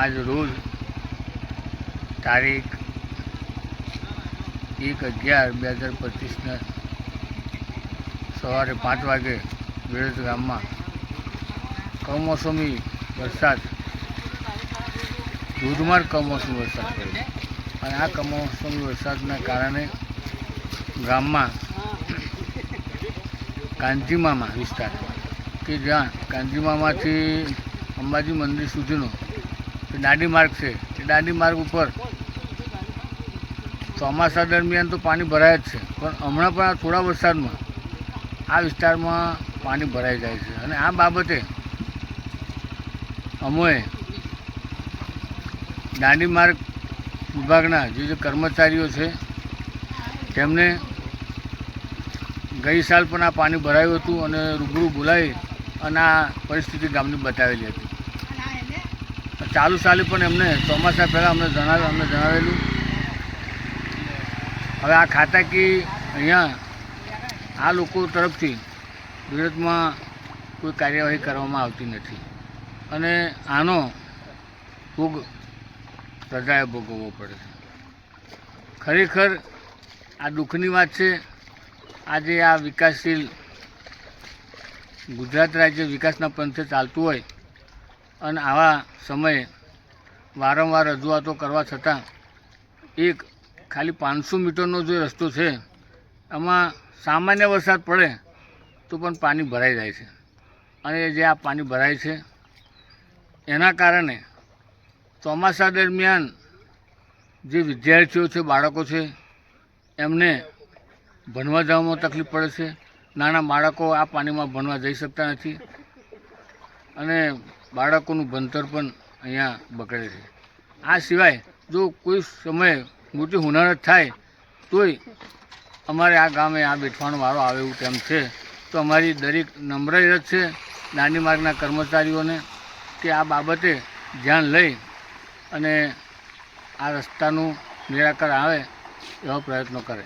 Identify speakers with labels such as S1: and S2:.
S1: આજ રોજ તારીખ એક અગિયાર બે હજાર પચીસના સવારે પાંચ વાગે વેળજ ગામમાં કમોસમી વરસાદ, ધોધમાર કમોસમી વરસાદ પડ્યો. અને આ કમોસમી વરસાદના કારણે ગામમાં કાંજીમામા વિસ્તાર કે જ્યાં કાંજીમામાંથી અંબાજી મંદિર સુધીનો દાંડી માર્ગ છે. એ દાંડી માર્ગ ઉપર ચોમાસા દરમિયાન તો પાણી ભરાય જ છે. પણ હમણાં પણ આ થોડા વરસાદમાં આ વિસ્તારમાં પાણી ભરાઈ જાય છે. અને આ બાબતે અમોએ દાંડી માર્ગ વિભાગના જે જે કર્મચારીઓ છે, તેમને ગઈ સાલ પણ આ પાણી ભરાયું હતું અને રૂબરૂ બોલાવી અને આ પરિસ્થિતિ ગામની બતાવેલી હતી. ચાલુ ચાલુ પણ એમને ચોમાસા પહેલાં અમને જણાવ્યું, અમને જણાવેલું. હવે આ ખાતાકી અહીંયા આ લોકો તરફથી વિરોધમાં કોઈ કાર્યવાહી કરવામાં આવતી નથી. અને આનો ભોગ પ્રજાએ ભોગવવો પડે છે. ખરેખર આ દુઃખની વાત છે, આજે આ વિકાસશીલ ગુજરાત રાજ્ય વિકાસના પંથે ચાલતું હોય અને આવા સમયે વારંવાર રજૂઆતો કરવા છતાં એક ખાલી પાંચસો મીટરનો જે રસ્તો છે, એમાં સામાન્ય વરસાદ પડે તો પણ પાણી ભરાઈ જાય છે. અને જે આ પાણી ભરાય છે, એના કારણે ચોમાસા દરમિયાન જે વિદ્યાર્થીઓ છે, બાળકો છે, એમને ભણવા જવામાં તકલીફ પડે છે. નાના બાળકો આ પાણીમાં ભણવા જઈ શકતા નથી. અને બાળકોનું ભણતર પણ અહીંયા બગડે છે. આ સિવાય જો કોઈ સમયે મોટી હુનારત થાય, તોય અમારે આ ગામે આ બેઠવાનો વારો આવે એવું તેમ છે. તો અમારી દરેક નમ્ર રજ છે દાંડી માર્ગના કર્મચારીઓને કે આ બાબતે ધ્યાન લઈ અને આ રસ્તાનું નિરાકરણ આવે એવા પ્રયત્નો કરે.